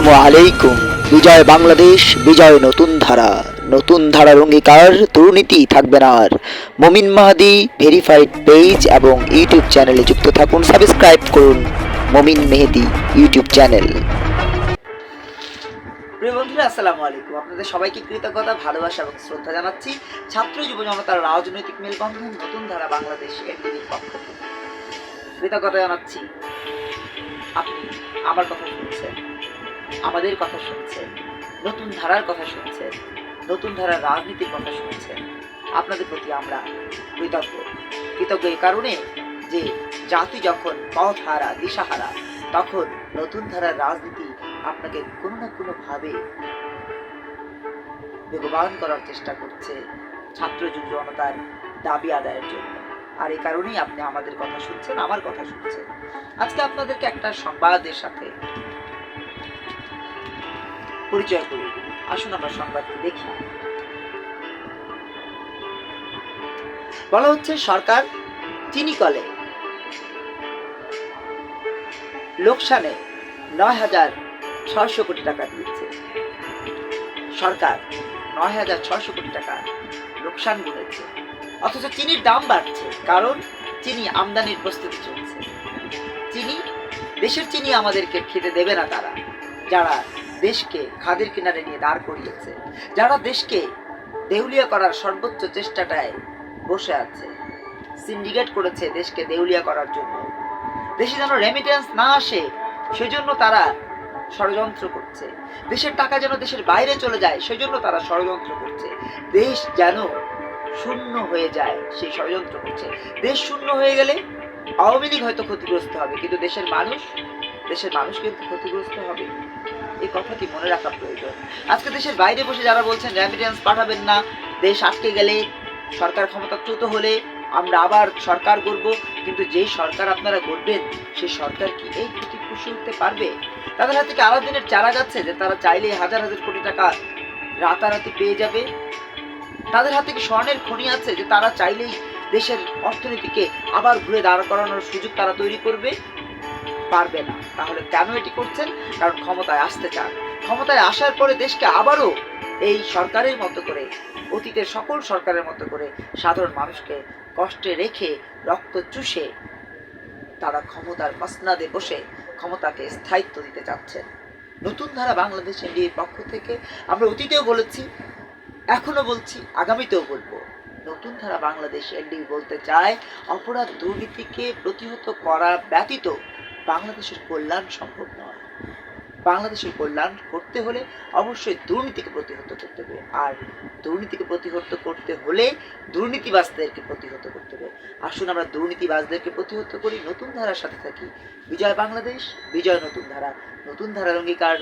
আসসালামু আলাইকুম। বিজয় বাংলাদেশ, বিজয় নতুন ধারা। নতুন ধারার অঙ্গীকার দুর্নীতি না আর। মমিন মাহাদি ভেরিফাইড পেজ এবং ইউটিউব চ্যানেলে যুক্ত থাকুন, সাবস্ক্রাইব করুন মমিন মেহেদি ইউটিউব চ্যানেল। প্রিয় বন্ধুরা, আসসালামু আলাইকুম। আপনাদের সবাইকে কৃতজ্ঞতা, ভালোবাসা এবং শ্রদ্ধা জানাচ্ছি। ছাত্র যুব জনতার রাজনৈতিক মেলবন্ধন, নতুন ধারা বাংলাদেশ কৃতজ্ঞতা জানাচ্ছি। আপনি আমার কথা শুনছেন। আমাদের কথা শুনছেন নতুন ধারার কথা শুনছেন নতুন ধারার রাজনীতির কথা শুনছেন আপনাদের প্রতি আমরা কৃতজ্ঞ। কৃতজ্ঞ এই কারণে যে জাতি যখন পথ হারা দিশাহারা, তখন নতুন ধারার রাজনীতি আপনাকে কোনো না কোনো ভাবে বেগবান করার চেষ্টা করছে ছাত্র যুব জনতার দাবি আদায়ের জন্য। আর এই কারণেই আপনি আমাদের কথা শুনছেন, আমার কথা শুনছেন। আজকে আপনাদেরকে একটা সংবাদের সাথে পরিচয় করি। আসুন আমরা সংবাদটি দেখি। বলা হচ্ছে সরকার চিনি কলে। লোকসানে নয় হাজার ছয়শো কোটি টাকা দিয়েছে। সরকার নয় হাজার ছয়শো কোটি টাকা লোকসান গুনেছে অথচ চিনির দাম বাড়ছে, কারণ চিনি আমদানির প্রস্তুতি চলছে। চিনি, দেশের চিনি আমাদেরকে খেতে দেবে না তারা, যারা দেশকে খাদের কিনারে নিয়ে দাঁড় করিয়েছে, যারা দেশকে দেউলিয়া করার সর্বোচ্চ চেষ্টাটায় বসে আছে। সিন্ডিকেট করেছে দেশকে দেউলিয়া করার জন্য। দেশে যেন রেমিটেন্স না আসে, সেজন্য তারা ষড়যন্ত্র করছে। দেশের টাকা যেন দেশের বাইরে চলে যায়, সেজন্য তারা ষড়যন্ত্র করছে। দেশ যেন শূন্য হয়ে যায়, সেই ষড়যন্ত্র করছে। দেশ শূন্য হয়ে গেলে আওয়ামী লীগ হয়তো ক্ষতিগ্রস্ত হবে, কিন্তু দেশের মানুষ দেশের মানুষ কিন্তু ক্ষতিগ্রস্ত হবে। এই কথাটি মনে রাখা প্রয়োজন। আজকে দেশের বাইরে বসে যারা বলছেন রেমিটেন্স পাঠাবেন না, দেশ আটকে গেলে সরকার ক্ষমতাচ্যুত হলে আমরা আবার সরকার গড়ব। কিন্তু যেই সরকার আপনারা গড়বেন সেই সরকার কি এই ক্ষতি পুষে উঠতে পারবে? তাদের হাতে কি আলাদিনের চারা যাচ্ছে যে তারা চাইলে হাজার হাজার কোটি টাকা রাতারাতি পেয়ে যাবে। তাদের হাতে কি স্বর্ণের খনি আছে যে তারা চাইলেই দেশের অর্থনীতিকে আবার ঘুরে দাঁড় করানোর সুযোগ তারা তৈরি করবে। পারবে না। তাহলে কেন এটি করছেন? কারণ ক্ষমতায় আসতে চান। ক্ষমতায় আসার পরে দেশকে আবারও এই সরকারের মতো করে, অতীতের সকল সরকারের মতো করে সাধারণ মানুষকে কষ্টে রেখে রক্ত চুষে তারা ক্ষমতার মসনাদে বসে ক্ষমতাকে স্থায়িত্ব দিতে চাচ্ছেন। নতুন ধারা বাংলাদেশ এনডিএর পক্ষ থেকে আমরা অতীতেও বলেছি এখনও বলছি, আগামীতেও বলব। নতুন ধারা বাংলাদেশ এনডি বলতে চায়, অপরাধ দুর্নীতিকে প্রতিহত করা ব্যতীত বাংলাদেশের কল্যাণ সম্ভব নয়। বাংলাদেশের কল্যাণ করতে হলে অবশ্যই দুর্নীতিকে প্রতিহত করতে হবে। আর দুর্নীতিকে প্রতিহত করতে হলে দুর্নীতিবাজদেরকে প্রতিহত করতে হবে। আসুন আমরা দুর্নীতিবাজদেরকে প্রতিহত করি। নতুন ধারার সাথে থাকি। বিজয় বাংলাদেশ, বিজয় নতুন ধারা। নতুন ধারার অঙ্গীকার